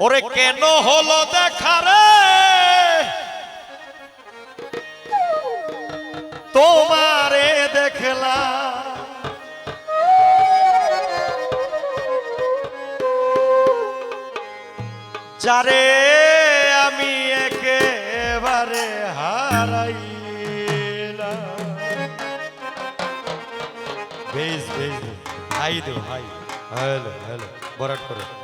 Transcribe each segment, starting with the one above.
ওরে কেন হলো দেখা রে? তোমারে দেখলা যারে আমি একেবারে হারাই বেশ বেশ। হাই দো, হাই। হ্যালো হ্যালো, বরাট করে।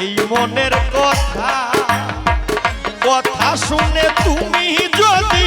এই মনের কথা কথা শুনে তুমি যদি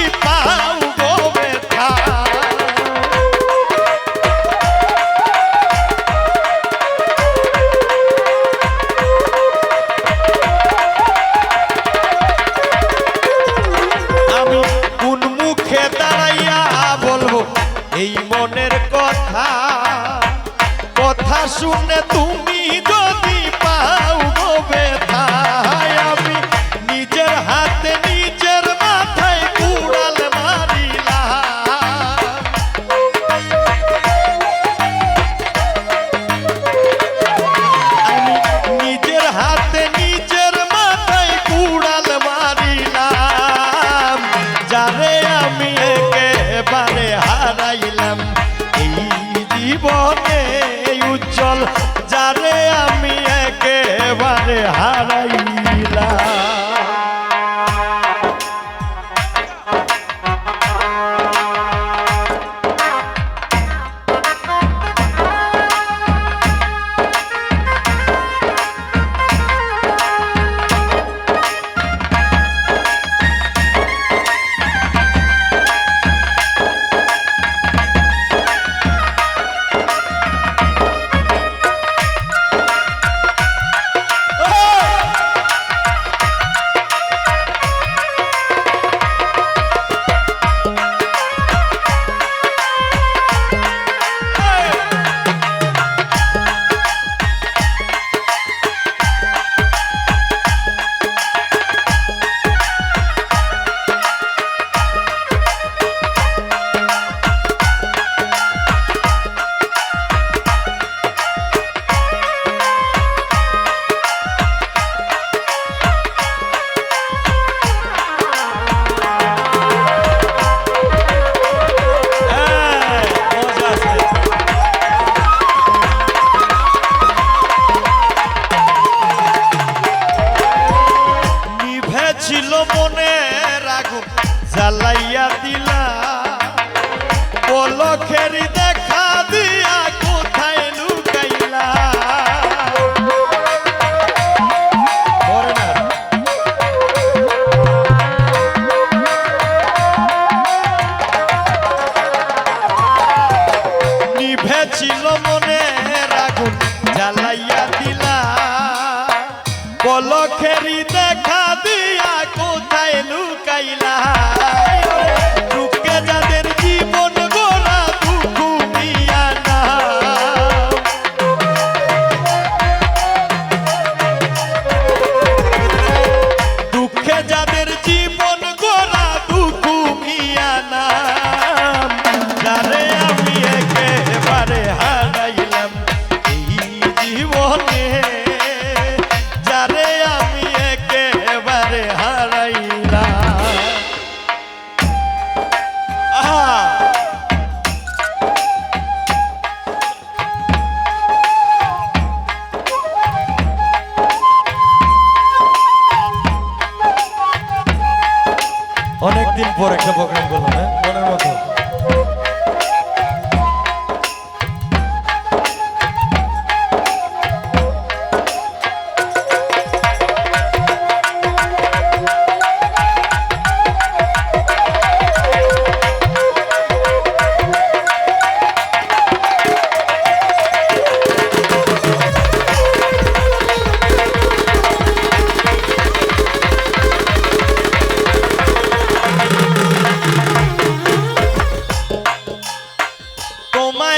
ছিল মনে রাখুন জ্বালাইয়া দিল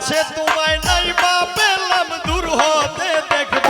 কাছে তোমায় নাই বা পেলাম দূর হতে দেখব।